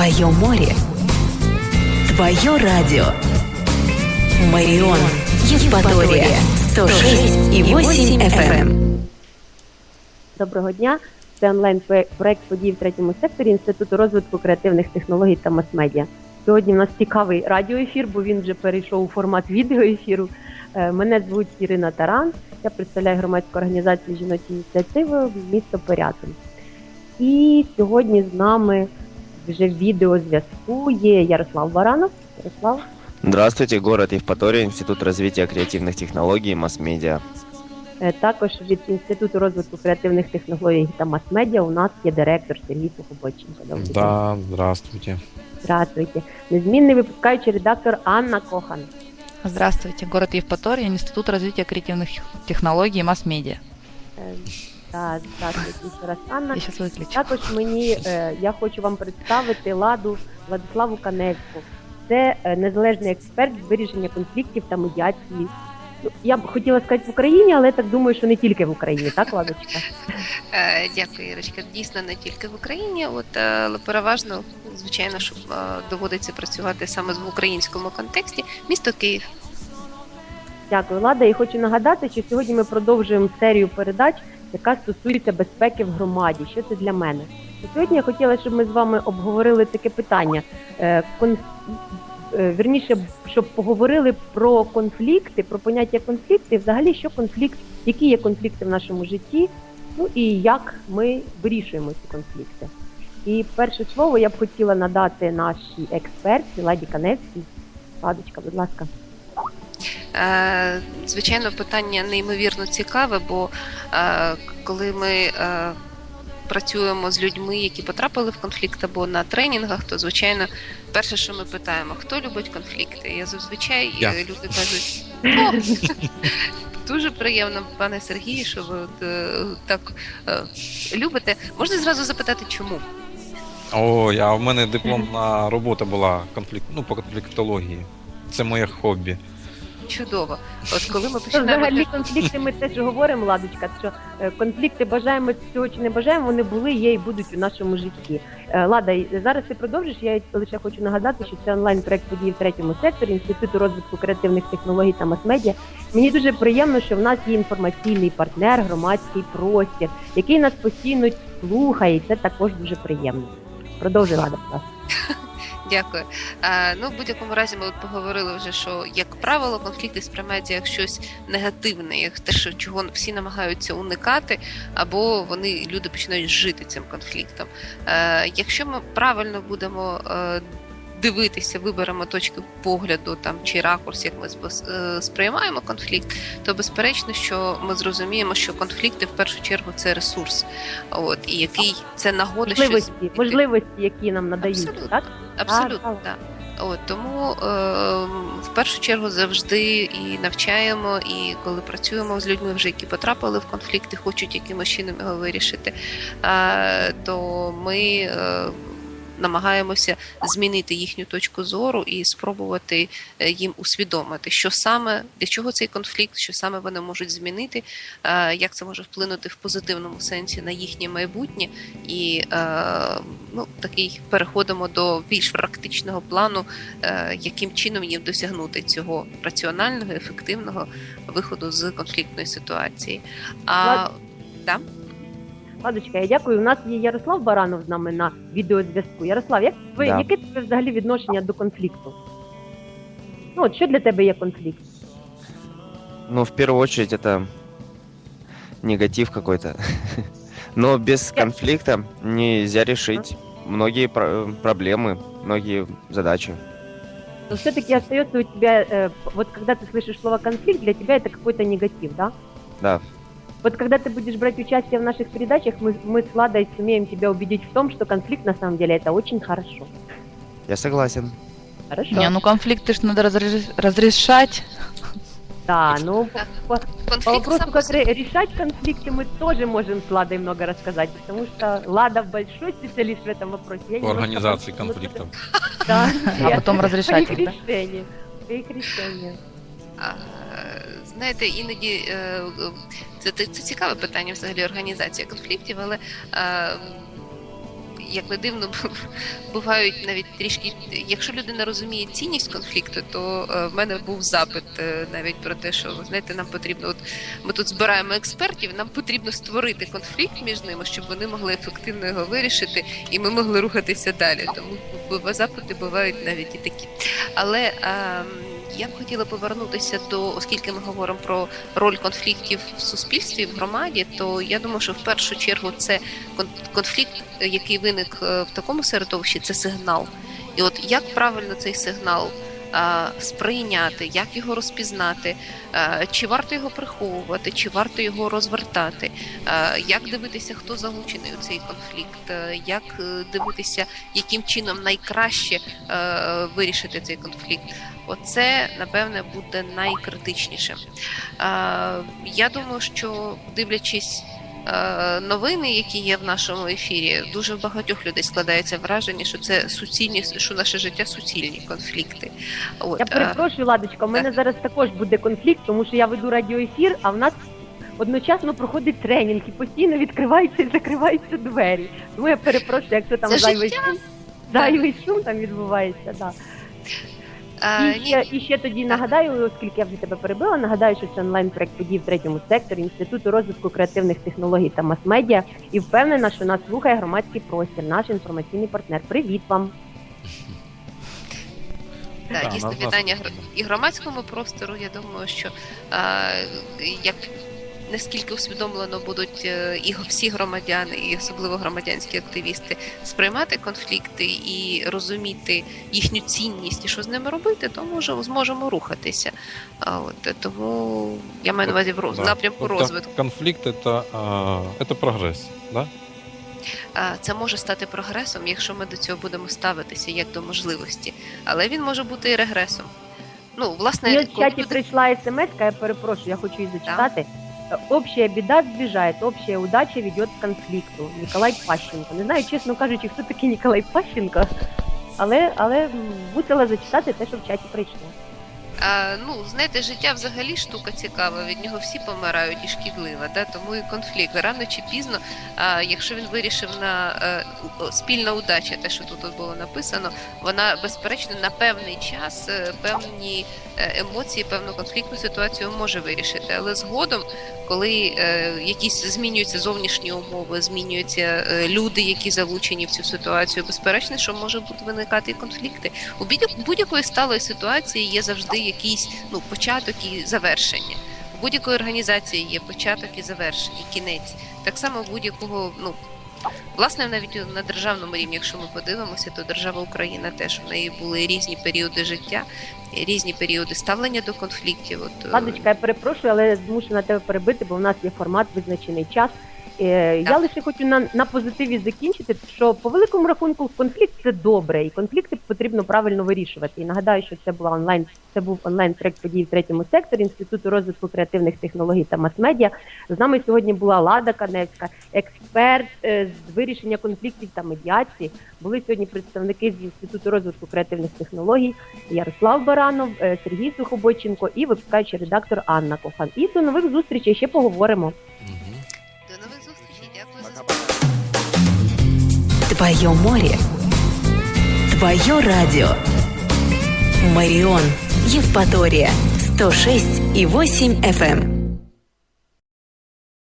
Твое море. Твое радио. Марион. Евпатория. 106 и 8 FM. Доброго дня. Це онлайн проект подій в третьому секторі Інституту розвитку креативних технологій та мас-медіа. Сьогодні в нас цікавий радіоефір, бо він вже перейшов у формат відеоефіру. Е, Мене звуть Ірина Таран. Я представляю громадську організацію жіночі ініціативи місто Порятин. І сьогодні з нами вже в відеозв'язку є Ярослав Баранов. Ярослав, Здравствуйте, город Евпатория, Институт развития креативных технологий и масс-медиа. Е, також від Інституту розвитку креативних технологій та мас-медіа у нас є директор Сергій Сухобоченко. Добрий день. Да, здравствуйте. Здравствуйте. Незмінний випускаючий редактор Анна Кохан. Здравствуйте, город Евпатория, Институт развития креативных технологий и масс-медиа. Е, та, Здравствуйте ще раз, Анна. Я сейчас выключу. Також мені е, я хочу вам представити ладу Владиславу Каневську. Це е, незалежний експерт з вирішення конфліктів та медіації. Ну, я б хотіла сказати в Україні, але так думаю, що не тільки в Україні, так, Ладочка? Е, Дякую, Ірочка. Дійсно, не тільки в Україні, от е, але переважно, звичайно, що е, доводиться працювати саме в українському контексті. Місто Київ. Дякую, Лада. І хочу нагадати, що сьогодні ми продовжуємо серію передач, яка стосується безпеки в громаді. Що це для мене? Сьогодні я хотіла, щоб ми з вами обговорили таке питання. Е, е, Вірніше, щоб поговорили про конфлікти, про поняття конфлікту, і взагалі, що конфлікт, які є конфлікти в нашому житті, ну і як ми вирішуємо ці конфлікти. І перше слово я б хотіла надати нашій експерті Ладі Каневській. Ладочка, будь ласка. Е, Звичайно, питання неймовірно цікаве, бо е, коли ми е, працюємо з людьми, які потрапили в конфлікт або на тренінгах, то звичайно, перше, що ми питаємо, хто любить конфлікти? Я зазвичай Я. люди кажуть, о, дуже приємно, пане Сергію, що ви так любите. Можна зразу запитати, чому? О, я в мене дипломна робота була конфлікт, ну, по конфліктології. Це моє хобі. Чудово. От коли ми Ну, починаємо Взагалі конфлікти ми теж говоримо, Ладочка, що е, конфлікти бажаємо цього чи не бажаємо, вони були, є і будуть у нашому житті. Е, Лада, зараз ти продовжиш. Я лише хочу нагадати, що це онлайн проект події в третьому секторі Інституту розвитку креативних технологій та мас-медіа. Мені дуже приємно, що в нас є інформаційний партнер, громадський простір, який нас постійно слухає, і це також дуже приємно. Продовжуй, Лада. Дякую. Е, ну, в будь-якому разі, ми поговорили вже, що як правило, конфлікти сприймаються як щось негативне, як те, що чого всі намагаються уникати, або вони люди починають жити цим конфліктом. Е, якщо ми правильно будемо. Дивитися, виберемо точки погляду там чи ракурс, як ми е, сприймаємо конфлікт, то безперечно, що ми зрозуміємо, що конфлікти в першу чергу це ресурс, от і який це нагода Можливості, змінити. можливості, які нам надають, Абсолютно. так? Абсолютно, Так. От тому е, в першу чергу завжди і навчаємо, і коли працюємо з людьми, вже які потрапили в конфлікт і хочуть якимось чином його вирішити, е, то ми е, намагаємося змінити їхню точку зору і спробувати е, їм усвідомити, що саме для чого цей конфлікт, що саме вони можуть змінити, е, як це може вплинути в позитивному сенсі на їхнє майбутнє, і е, ну такий переходимо до більш практичного плану, яким чином їм досягнути цього раціонального, ефективного виходу з конфліктної ситуації. А да? Ладочка, я дякую. У нас є Ярослав Баранов з нами на відеозв'язку. Ярослав, як ви, Да. яке тебе взагалі відношення до конфлікту? Ну, от що для тебе є конфлікт? Ну, в первую очередь, это негатив какой-то. Но без конфликта нельзя решить многие про- проблемы, многие задачи. Но все-таки остается у тебя, э, вот когда ты слышишь слово конфликт, для тебя это какой-то негатив, да? Да, Вот когда ты будешь брать участие в наших передачах, мы, мы с Ладой сумеем тебя убедить в том, что конфликт на самом деле это очень хорошо. я согласен. Хорошо. Не, ну конфликты ж надо разреш- разрешать. Да, ну по, по- по Конфлікт вопросу, сам по как собі- ре- решать конфликты, мы тоже можем с Ладой много рассказать, потому что Лада большой специалист в этом вопросе. Я По немножко організації помогу. конфліктів. Да, А я- потом разрешать по их их, да? решению. По их решению. А, Знаєте, іноді е, е, це, це, це цікаве питання взагалі організація конфліктів, але е, як не дивно, бувають навіть трішки. Якщо людина розуміє цінність конфлікту, то е, в мене був запит е, навіть про те, що ви знаєте, нам потрібно, от ми тут збираємо експертів, нам потрібно створити конфлікт між ними, щоб вони могли ефективно його вирішити, і ми могли рухатися далі. Тому запити бувають навіть і такі. Але ем, я б хотіла повернутися до, оскільки ми говоримо про роль конфліктів в суспільстві, в громаді, то я думаю, що в першу чергу це кон- конфлікт, який виник е, в такому середовищі, це сигнал. І от як правильно цей сигнал сприйняти, як його розпізнати, чи варто його приховувати, чи варто його розвертати, як дивитися, хто залучений у цей конфлікт, е, як е, дивитися, яким чином найкраще е, вирішити цей конфлікт. Оце, напевне, буде найкритичнішим. Е, Я думаю, що дивлячись е, новини, які є в нашому ефірі, дуже в багатьох людей складається враження, що це суцільні, що наше життя суцільні конфлікти. От, Я е, перепрошую, Ладочка, у мене зараз також буде конфлікт, тому що я веду радіоефір, а в нас одночасно проходить тренінг і постійно відкриваються і закриваються двері. Тому я перепрошую, якщо там Це зайвий життя. шум, зайвий шум там відбувається. Да. І ще, і ще тоді нагадаю, оскільки я вже тебе перебила, нагадаю, що це онлайн проект подій в третьому секторі Інституту розвитку креативних технологій та мас-медіа. І впевнена, що нас слухає громадський простір, наш інформаційний партнер. Привіт вам! Да, дійсно вітання і громадському простору. Я думаю, що як наскільки усвідомлено будуть е, і всі громадяни, і особливо громадянські активісти сприймати конфлікти і розуміти їхню цінність і що з ними робити, то може зможемо рухатися. От тому я маю на увазі в роз- Да. напрямку Вот розвитку. Это, а, это да? Це може стати прогресом, якщо ми до цього будемо ставитися як до можливості, але він може бути і регресом. Ну, власне, І от в чаті прийшла смс, я перепрошую, я хочу її зачитати. Е, Общая беда сближает, общая удача ведет к конфликту. Николай Пащенко. Не знаю, чесно кажучи, хто такий Ніколай Пащенко, але, але мусила зачитати те, що в чаті прийшло. А, ну, знаєте, життя взагалі штука цікава, від нього всі помирають і шкідлива, да? тому і конфлікт. Рано чи пізно, а, якщо він вирішив на е, у- спільна удача, те, що тут було написано, вона безперечно на певний час е, певні е, емоції, певну конфліктну ситуацію може вирішити. Але згодом, коли е, якісь змінюються зовнішні умови, змінюються е, люди, які залучені в цю ситуацію, безперечно, що може бути виникати і конфлікти. У будь- будь-якої сталої ситуації є завжди якийсь ну початок і завершення. У будь-якої організації є початок і завершення, і кінець. Так само будь-якого, ну власне, навіть на державному рівні, якщо ми подивимося, то держава Україна теж в неї були різні періоди життя, різні періоди ставлення до конфліктів. От е, Ладочка, я перепрошую, але змушена тебе перебити, бо в нас є формат визначений час. Е, Я лише хочу на, на позитиві закінчити, що по великому рахунку конфлікт це добре, і конфлікти потрібно правильно вирішувати. І нагадаю, що це була онлайн, це був онлайн проект подій в третьому секторі Інституту розвитку креативних технологій та мас-медіа. З нами сьогодні була Лада Каневська, експерт е, з вирішення конфліктів та медіації. Були сьогодні представники з Інституту розвитку креативних технологій Ярослав Баранов, е, Сергій Сухобойченко і випускаючий редактор Анна Кохан. І до нових зустрічей ще поговоримо. Твое море. Твое радио. Марион. Евпатория. 106 и 8 FM.